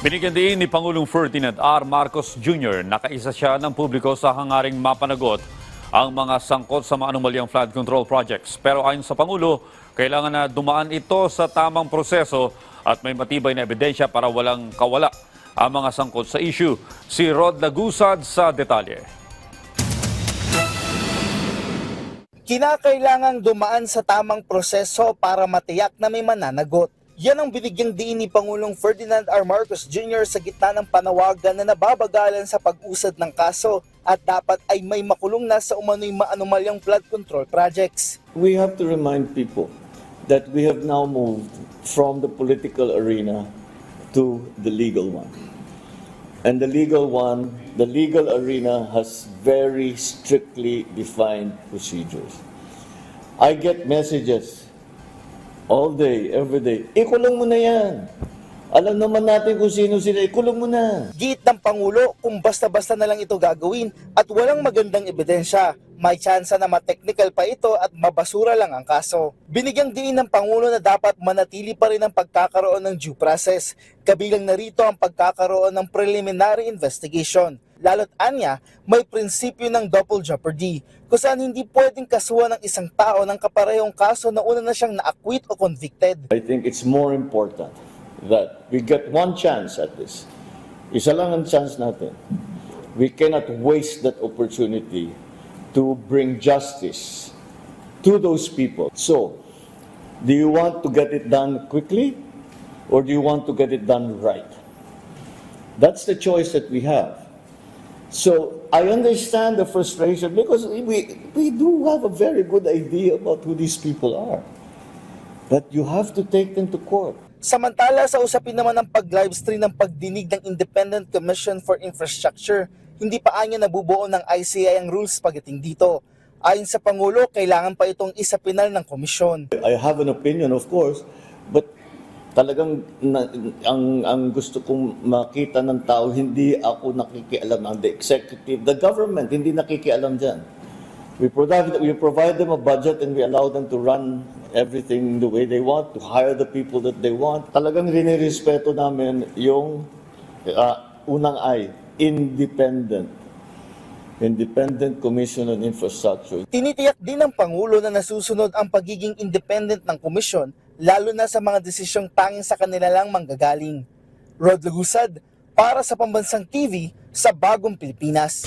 Binigyan din ni Pangulong Ferdinand R. Marcos Jr. na kaisa siya ng publiko sa hangaring mapanagot ang mga sangkot sa mga flood control projects. Pero ayon sa Pangulo, kailangan na dumaan ito sa tamang proseso at may matibay na ebidensya para walang kawala ang mga sangkot sa issue. Si Rod Lagusad sa detalye. Kinakailangang dumaan sa tamang proseso para matiyak na may mananagot. Yan ang binigyang diin ni Pangulong Ferdinand R. Marcos Jr. sa gitna ng panawagan na nababagalan sa pag-usad ng kaso at dapat ay may makulong na sa umano'y maanomalyang flood control projects. We have to remind people that we have now moved from the political arena to the legal one. And the legal one, the legal arena has very strictly defined procedures. I get messages all day, every day. Ikulong mo na yan. Alam naman natin kung sino sila. Ikulong mo na. Giit ng Pangulo kung basta-basta na lang ito gagawin at walang magandang ebidensya, may tsansa na ma-technical pa ito at mabasura lang ang kaso. Binigyang diin ng Pangulo na dapat manatili pa rin ang pagkakaroon ng due process, kabilang na rito ang pagkakaroon ng preliminary investigation. Lalo't anya, may prinsipyo ng double jeopardy, kung saan hindi pwedeng kasuhan ng isang tao ng kaparehong kaso na una na siyang na-acquit o convicted. I think it's more important that we get one chance at this. Isa lang ang chance natin. We cannot waste that opportunity to bring justice to those people. So, do you want to get it done quickly or do you want to get it done right? That's the choice that we have. So I understand the frustration because we, we do have a very good idea about who these people are. But you have to take them to court. Samantala sa usapin naman ng pag-livestream ng pagdinig ng Independent Commission for Infrastructure, hindi pa anya nabubuo ng ICI ang rules pagdating dito. Ayon sa Pangulo, kailangan pa itong isapinal ng komisyon. I have an opinion, of course, but talagang na, ang, ang gusto kong makita ng tao, hindi ako nakikialam ang the executive, the government, hindi nakikialam dyan. We provide, we provide them a budget and we allow them to run everything the way they want, to hire the people that they want. Talagang rinirespeto namin yung uh, unang ay, independent. Independent Commission on Infrastructure. Tinitiyak din ng Pangulo na nasusunod ang pagiging independent ng komisyon, lalo na sa mga desisyong tanging sa kanila lang manggagaling. Rod Lagusad, para sa Pambansang TV, sa Bagong Pilipinas.